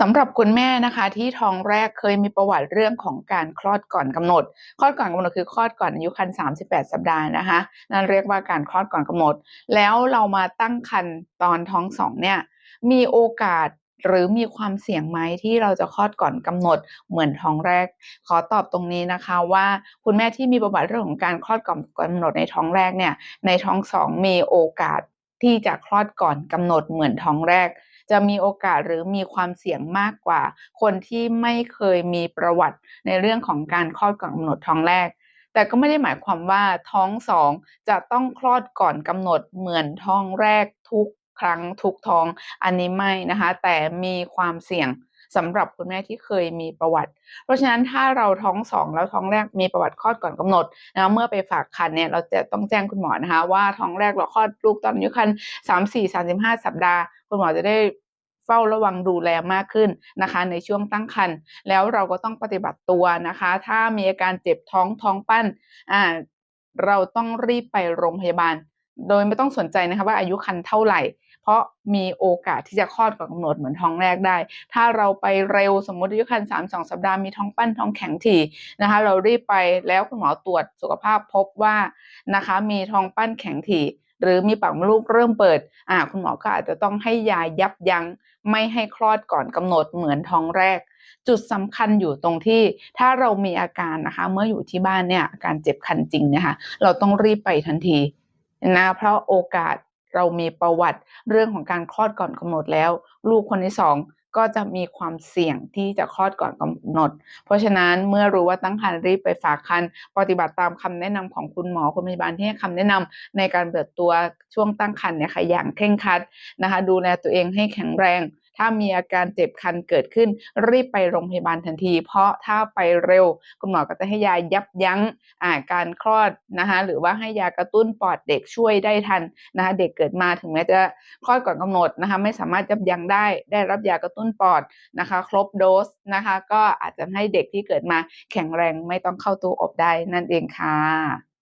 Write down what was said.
สำหรับคุณแม่นะคะ ที่ท้องแรกเคยมีประวัติเรื่องของการคลอดก่อนกำหนด คลอดก่อนกำหนดคือคลอดก่อนอายุครรภ์38 สัปดาห์นะคะนั่นเรียกว่าการคลอดก่อนกำหนด แล้วเรามาตั้งครรภ์ตอนท้องสองเนี่ยมีโอกาสหรือมีความเสี่ยงไหมที่เราจะคลอดก่อนกำหนดเหมือนท้องแรก ขอตอบตรงนี้นะคะว่าคุณแม่ที่มีประวัติเรื่องของการคลอดก่อนกำหนดในท้องแรกเนี่ยในท้องสองมีโอกาส ที่จะคลอดก่อนกำหนดเหมือนท้องแรก จะมีโอกาสหรือมีความเสี่ยงมากกว่า คนที่ไม่เคยมีประวัติในเรื่องของการคลอดก่อนกำหนดท้องแรก แต่ก็ไม่ได้หมายความว่าท้องสองจะต้องคลอดก่อนกำหนดเหมือนท้องแรกทุกครั้งทุกท้องอันนี้ไม่นะคะ แต่มีความเสี่ยง สำหรับคุณแม่ที่เคยมีประวัติ เพราะฉะนั้นถ้าเราท้องสองแล้วท้องแรกมีประวัติคลอดก่อนกำหนดนะเมื่อไปฝากครรภ์เนี่ยเราจะต้องแจ้งคุณหมอนะคะว่าท้องแรกเราคลอดลูกตอนอายุครรภ์สามสี่สามสิบห้าสัปดาห์ คุณหมอจะได้เฝ้าระวังดูแลมากขึ้นนะคะ ในช่วงตั้งครรภ์แล้วเราก็ต้องปฏิบัติตัวนะคะ ถ้ามีอาการเจ็บท้องท้องปั้นอ่าเราต้องรีบไปโรงพยาบาล โดยไม่ต้องสนใจนะคะว่าอายุครรภ์เท่าไหร่ เพราะมีโอกาสที่จะคลอดก่อนกำหนดเหมือนท้องแรกได้ ถ้าเราไปเร็วสมมติอายุครรภ์สามสองสัปดาห์มีท้องปั้นท้องแข็งถี่นะคะ เรารีบไปแล้วคุณหมอตรวจสุขภาพพบว่านะคะ มีท้องปั้นแข็งถี่หรือมีปากมดลูกเริ่มเปิด อ่า คุณหมอก็อาจจะต้องให้ยายับยั้ง ไม่ให้คลอดก่อนกำหนดเหมือนท้องแรก จุดสำคัญอยู่ตรงที่ถ้าเรามีอาการนะคะ เมื่ออยู่ที่บ้านเนี่ยอาการเจ็บคันจริงนะคะ เราต้องรีบไปทันทีนะเพราะโอกาส เรามีประวัติเรื่องของการคลอดก่อนกำหนดแล้ว ลูกคนที่สองก็จะมีความเสี่ยงที่จะคลอดก่อนกำหนด เพราะฉะนั้นเมื่อรู้ว่าตั้งครรภ์รีบไปฝากครรภ์ปฏิบัติตามคำแนะนำของคุณหมอคุณพยาบาลที่ให้คำแนะนำในการเปิดตัวช่วงตั้งครรภ์เนี่ยค่ะอย่างเคร่งครัดนะคะ ดูแลตัวเองให้แข็งแรง ถ้ามีอาการเจ็บคันเกิดขึ้น รีบไปโรงพยาบาลทันที เพราะถ้าไปเร็ว คุณหมอก็จะให้ยายับยั้งการคลอดนะคะหรือว่าให้ยากระตุ้นปอดเด็กช่วยได้ทันนะคะเด็กเกิดมาถึงแม้จะคลอดก่อนกำหนดนะคะไม่สามารถยับยั้งได้ได้รับยากระตุ้นปอดนะคะ ครบโดสนะคะก็อาจจะให้เด็กที่เกิดมาแข็งแรงไม่ต้องเข้าตู้อบได้นั่นเองค่ะ